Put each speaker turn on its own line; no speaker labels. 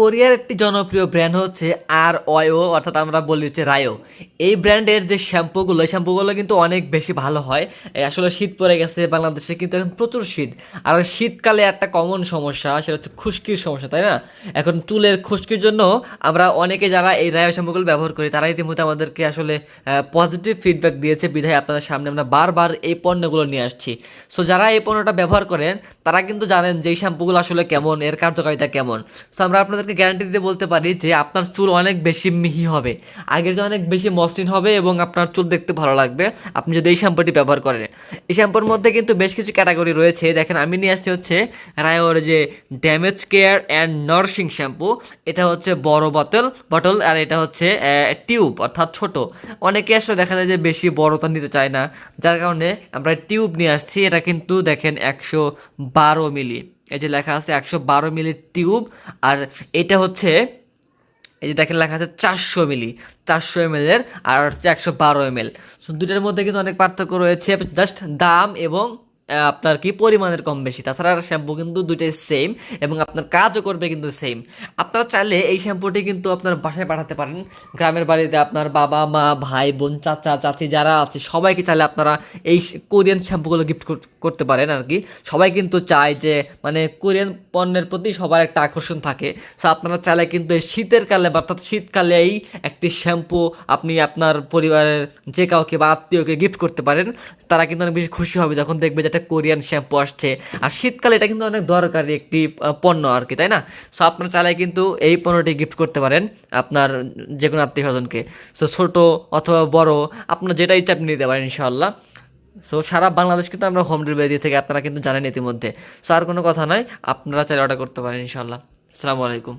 কোরিয়ার একটি জনপ্রিয় ব্র্যান্ড হচ্ছে আর অয়ো অর্থাৎ আমরা বলি হচ্ছে রায়ো এই ব্র্যান্ডের যে শ্যাম্পুগুলো, এই শ্যাম্পুগুলো কিন্তু অনেক বেশি ভালো হয়। আসলে শীত পড়ে গেছে, বাংলাদেশে কিন্তু এখন প্রচুর শীত। আর শীতকালে একটা কমন সমস্যা, সেটা হচ্ছে খুশকির সমস্যা, তাই না? এখন চুলের খুশকির জন্য আমরা অনেকে যারা এই রায়ো শ্যাম্পুগুলো ব্যবহার করি, তারা ইতিমধ্যে আমাদেরকে আসলে পজিটিভ ফিডব্যাক দিয়েছে। বিধায় আপনাদের সামনে আমরা বারবার এই পণ্যগুলো নিয়ে আসছি। সো যারা এই পণ্যটা ব্যবহার করেন, তারা কিন্তু জানেন যে এই শ্যাম্পুগুলো আসলে কেমন, এর কার্যকারিতা কেমন। সো আমরা আপনাদেরকে গ্যারান্টি দিতে বলতে পারি যে আপনার চুল অনেক বেশি মিহি হবে। আগের যে অনেক বেশি মসৃণ হবে এবং আপনার চুল দেখতে ভালো লাগবে। আপনি যদি এই শ্যাম্পুটি ব্যবহার করেন। এই শ্যাম্পুর মধ্যে কিন্তু বেশ কিছু ক্যাটাগরি রয়েছে। দেখেন, আমি নিয়ে আসছি হচ্ছে রায়োর যে damage care and nursing shampoo এটা হচ্ছে বড় বোতল বটল আর এটা হচ্ছে টিউব অর্থাৎ ছোট। অনেকে আসলে দেখা যায় যে বেশি বড়তা নিতে চায় না। যার কারণে আমরা টিউব নিয়ে আসছি। এটা কিন্তু দেখেন একশো বারো মিলি। এই যে লেখা আছে একশো বারো মিলি টিউব, আর এটা হচ্ছে, এই যে দেখেন লেখা আছে চারশো মিলি, চারশো এম এর, আর হচ্ছে একশো বারো এম এল। সো দুটার মধ্যে কিন্তু অনেক পার্থক্য রয়েছে। জাস্ট দাম এবং আপনার কি পরিমাণের কম বেশি? তাছাড়া শ্যাম্পু কিন্তু দুইটাই সেম এবং আপনার কাজও করবে কিন্তু সেম আপনারা চাইলে এই শ্যাম্পুটি কিন্তু আপনার বাসায় পাঠাতে পারেন। গ্রামের বাড়িতে আপনার বাবা, মা, ভাই, বোন, চাচা, চাচি যারা আছে, সবাইকে চাইলে আপনারা এই কোরিয়ান শ্যাম্পুগুলো গিফট করতে পারেন আর কি। সবাই কিন্তু চায় যে মানে কোরিয়ান পণ্যের প্রতি সবার একটা আকর্ষণ থাকে। সো আপনারা চাইলে কিন্তু এই শীতের কালে অর্থাৎ শীতকালেই একটি শ্যাম্পু আপনি আপনার পরিবারের যে কাউকে বা আত্মীয়কে গিফট করতে পারেন। তারা কিন্তু অনেক বেশি খুশি হবে যখন দেখবে যে একটা কোরিয়ান শ্যাম্পু আসছে। আর শীতকালে এটা কিন্তু অনেক দরকারি একটি পণ্য আর কি, তাই না? সো আপনার চাইলে কিন্তু এই পণ্যটি গিফট করতে পারেন আপনার যে কোনো আত্মীয় স্বজনকে। সো ছোটো অথবা বড়, আপনার যেটা ইচ্ছা আপনি নিতে পারেন ইনশাল্লাহ সো সারা বাংলাদেশ কিন্তু আমরা হোম ডেলিভারি দিয়ে থেকে আপনারা কিন্তু জানেন ইতিমধ্যে। সো আর কোনো কথা নয়, আপনারা চাইলে অর্ডার করতে পারেন ইনশাল্লাহ আসসালামু আলাইকুম।